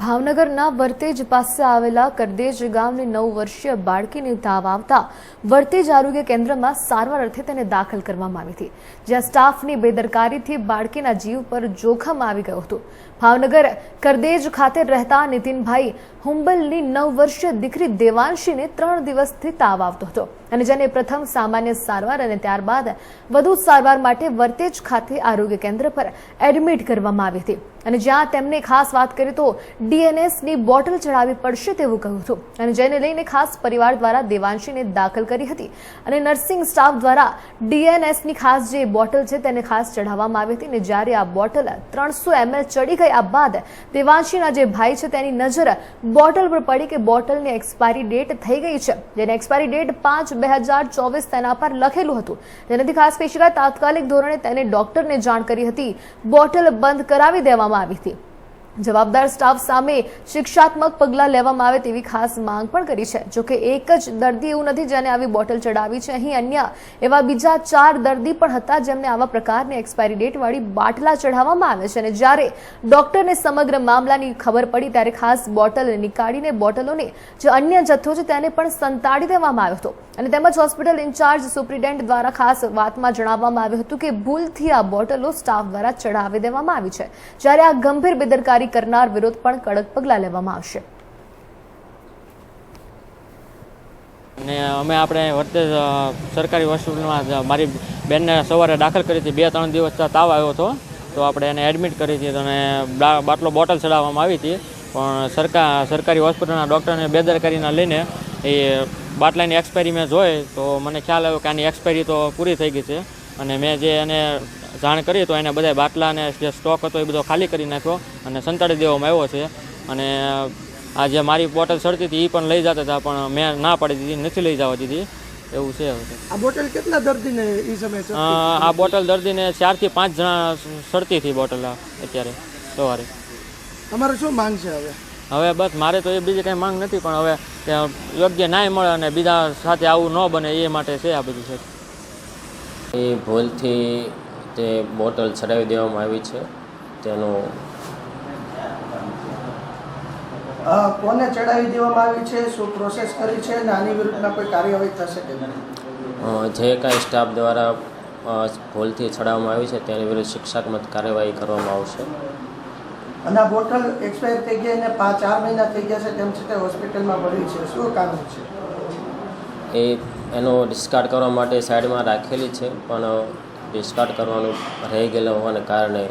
ભાવનગરના વર્તેજ પાસે આવેલા કરદેજ ગામની નવ વર્ષીય બાળકીને તાવ આવતા વર્તેજ આરોગ્ય કેન્દ્રમાં સારવાર અર્થે તેને દાખલ કરવામાં આવી હતી, જ્યાં સ્ટાફની બેદરકારીથી બાળકીના જીવ પર જોખમ આવી ગયું હતું. ભાવનગર કરદેજ ખાતે રહેતા નીતિનભાઈ હુંબલની નવ વર્ષીય દીકરી દેવાંશીને ત્રણ દિવસથી તાવ આવતો હતો અને જેને પ્રથમ સામાન્ય સારવાર અને ત્યારબાદ વધુ સારવાર માટે વર્તેજ ખાતે આરોગ્ય કેન્દ્ર પર એડમિટ કરવામાં આવી હતી. અને જ્યાં તેમને ખાસ વાત કરી તો ડીએનએસની બોટલ ચડાવવી પડશે તેવું કહ્યું હતું. અને જેને લઈને ખાસ પરિવાર દ્વારા દેવાંશીને દાખલ કરી હતી. અને નર્સિંગ સ્ટાફ દ્વારા ડીએનએસની ખાસ જે બોટલ છે તેને ખાસ ચઢાવવામાં આવી હતી. અને જ્યારે આ બોટલ ત્રણસો એમએલ ચડી ગયા બાદ દેવાંશીના જે ભાઈ છે તેની નજર બોટલ પર પડી કે બોટલની એક્સપાયરી ડેટ થઈ ગઈ છે. જેની એક્સપાયરી ડેટ પાંચ બે હજાર ચોવીસ તેના પર લખેલું હતું. જેનાથી ખાસ કહી તાત્કાલિક ધોરણે તેને ડોક્ટરને જાણ કરી હતી. બોટલ બંધ કરાવી દેવામાં આવી હતી. જવાબદાર સ્ટાફ સામે શિક્ષાત્મક પગલાં લેવામાં આવે તેવી ખાસ માંગ પણ કરી છે. જોકે એક જ દર્દી એવું નથી જેને આવી બોટલ ચડાવી છે. અહીં અન્ય એવા બીજા ચાર દર્દી પણ હતા જેમને આવા પ્રકારની એક્સપાયરી ડેટ વાળી બાટલા ચઢાવવામાં આવે છે. અને જ્યારે ડોક્ટરને સમગ્ર મામલાની ખબર પડી ત્યારે ખાસ બોટલ નીકાળીને બોટલોને જે અન્ય જથ્થો છે તેને પણ સંતાડી દેવામાં આવ્યો હતો. અને તેમજ હોસ્પિટલ ઇન્ચાર્જ સુપ્રિન્ટેન્ડન્ટ દ્વારા ખાસ વાતમાં જણાવવામાં આવ્યું હતું કે ભૂલથી આ બોટલો સ્ટાફ દ્વારા ચઢાવી દેવામાં આવી છે. જ્યારે આ ગંભીર બેદરકારી કરનાર વિરુદ્ધ પણ કડક પગલાં લેવામાં આવશે. અને અમે આપણે વર્તે સરકારી હોસ્પિટલમાં મારી બેનને સવારે દાખલ કરી હતી. બે, ત્રણ દિવસ તાવ આવ્યો હતો. તો આપણે એને એડમિટ કરી હતી અને બાટલો બોટલ ચડાવવામાં આવી હતી. પણ સરકાર સરકારી હોસ્પિટલના ડૉક્ટરને બેદરકારીના લઈને એ બાટલાની એક્સપાયરી મેં જોઈ તો મને ખ્યાલ આવ્યો કે આની એક્સપાયરી તો પૂરી થઈ ગઈ છે. અને મેં જે એને જાણ કરી તો એને બધા બાટલા અને જે સ્ટોક હતો એ બધો ખાલી કરી નાખ્યો અને સંતાડી દેવામાં આવ્યો છે. અને આ જે મારી બોટલ સડતી હતી એ પણ લઈ જતા હતા પણ મેં ના પાડી દીધી નથી લઈ જવા દીધી. એવું છે હવે. આ બોટલ કેટલા દર્દીને એ સમયે આ બોટલ દર્દીને ચારથી પાંચ જણા સડતી હતી બોટલ અત્યારે સવારે. તમારે શું માંગ છે હવે? હવે બસ મારે તો એ બીજી કાંઈ માંગ નથી પણ હવે કે યોગ્ય ન્યાય મળે અને બીજા સાથે આવું ન બને એ માટે છે આ બધું છે. એ ભૂલથી તે બોટલ ચડાવી દેવામાં આવી છે. તેનું કોને ચડાવી દેવામાં આવી છે? શું પ્રોસેસ કરી છે? અને આની વિરુદ્ધના કોઈ કાર્યવાહી થશે કે નહીં? જે કાંઈ સ્ટાફ દ્વારા ભૂલથી ચડાવવામાં આવી છે તેની વિરુદ્ધ શિક્ષાત્મક કાર્યવાહી કરવામાં આવશે. અને આ બોટલ એક્સપાયર થઈ ગઈ અને પાંચ ચાર મહિના થઈ ગયા છે, તેમ છતાં હોસ્પિટલમાં પડી છે. શું કારણ છે? એ એનો ડિસ્કાર્ડ કરવા માટે સાઈડમાં રાખેલી છે, પણ ડિસ્કાર્ડ કરવાનું રહી ગયેલા હોવાને કારણે